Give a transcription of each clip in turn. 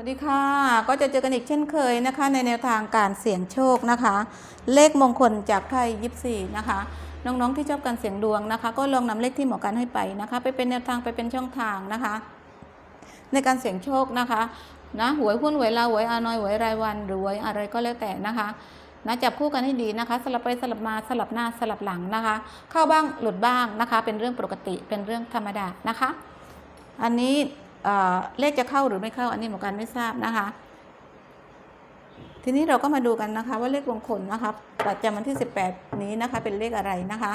วัสดีค่ะ ก็จะเจอกันอีกเช่นเคยนะคะ ในแนวทางการเสี่ยงโชคนะคะ เลขมงคลจากไพ่ยิปซีนะคะ น้องๆที่ชอบการเสี่ยงดวงนะคะ ก็ลองนำเลขที่หมอกันให้ไปนะคะ ไปเป็นแนวทางไปเป็นช่องทางนะคะ ในการเสี่ยงโชคนะคะนะหวยหุ้นหวยลาวหวยอานอยหวยรายวันหรือหวยอะไรก็แล้วแต่นะคะนะจับคู่กันให้ดีนะคะ สลับไปสลับมาสลับหน้าสลับหลังนะคะ เข้าบ้างหลุดบ้างนะคะ เป็นเรื่องปกติเป็นเรื่องธรรมดานะคะ อันนี้ เเลขจะเข้าหรือไม่เข้า อันนี้หมอกันไม่ทราบนะคะ ทีนี้เราก็มาดูกันนะคะ ว่าเลขมงคลนะคะประจำวันที่ 18 นี้นะคะ เป็นเลขอะไรนะคะ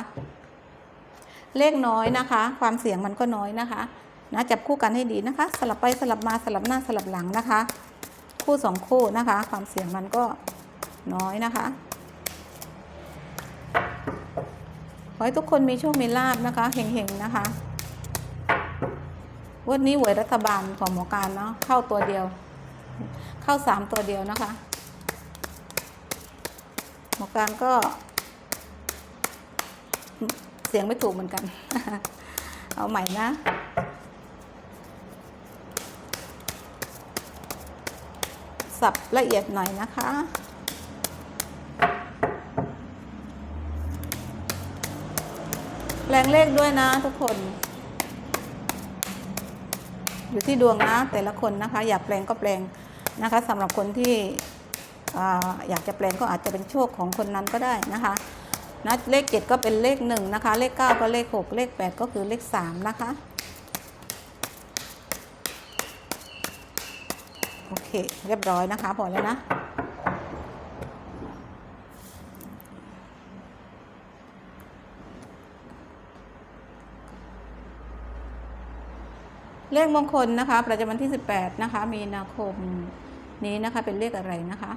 เลขน้อยนะคะ ความเสี่ยงมันก็น้อยนะคะนะจับคู่กันให้ดีนะคะ สลับไปสลับมาสลับหน้าสลับหลังนะคะ คู่สองคู่นะคะ ความเสี่ยงมันก็น้อยนะคะขอให้ทุกคนมีโชค มีลาบนะคะ เฮงๆ นะคะ วันนี้หวยรัฐบาลของหมอการเนาะเข้าตัวเดียว เข้าสามตัวเดียวนะคะ หมอการก็ เสียงไม่ถูกเหมือนกัน เอาใหม่นะสับละเอียดหน่อยนะคะแปลงเลขด้วยนะทุกคน อยู่ที่ดวงนะแต่ละคนนะคะ อยากแปลงก็แปลงนะคะสำหรับคนที่ออยากจะแปลงก็อาจจะเป็นโชคของคนนั้นก็ได้นะคะนะเลขเจ็ดก็เป็นเลขหนึ่งนะคะ เลขเก้าก็เลขหกเลขแปดก็คือเลขสามนะคะ โอเค เรียบร้อยนะคะ พอแล้วนะ เลขมงคลนะคะ ประจำวันที่ 18 นะคะ มีนาคมนี้นะคะ เป็นเลขอะไรนะคะ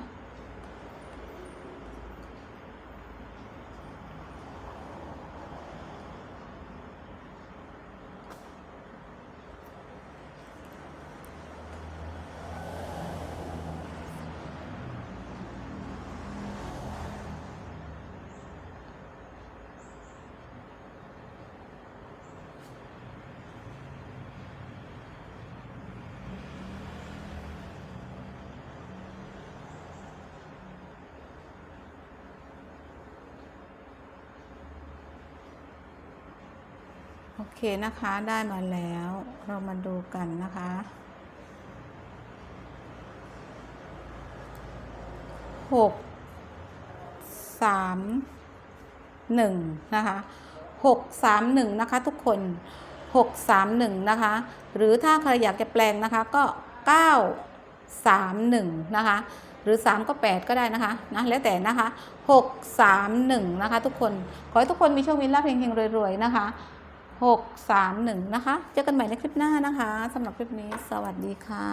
โอเคนะคะได้มาแล้วเรามาดูกันนะคะ หก สาม หนึ่งนะคะหกสามหนึ่งนะคะทุกคนหกสามหนึ่งนะคะ หรือถ้าใครอยากจะแปลงนะคะก็เก้าสามหนึ่งนะคะหรือ 3 ก็ 8 ก็ได้นะคะนะแล้วแต่นะคะ 6 3 1 นะคะ ทุกคน ขอให้ทุกคนมีโชคมีลาภเฮงๆรวยๆนะคะ 6 3 1 นะคะ เจอกันใหม่ในคลิปหน้านะคะสำหรับคลิปนี้ สวัสดีค่ะ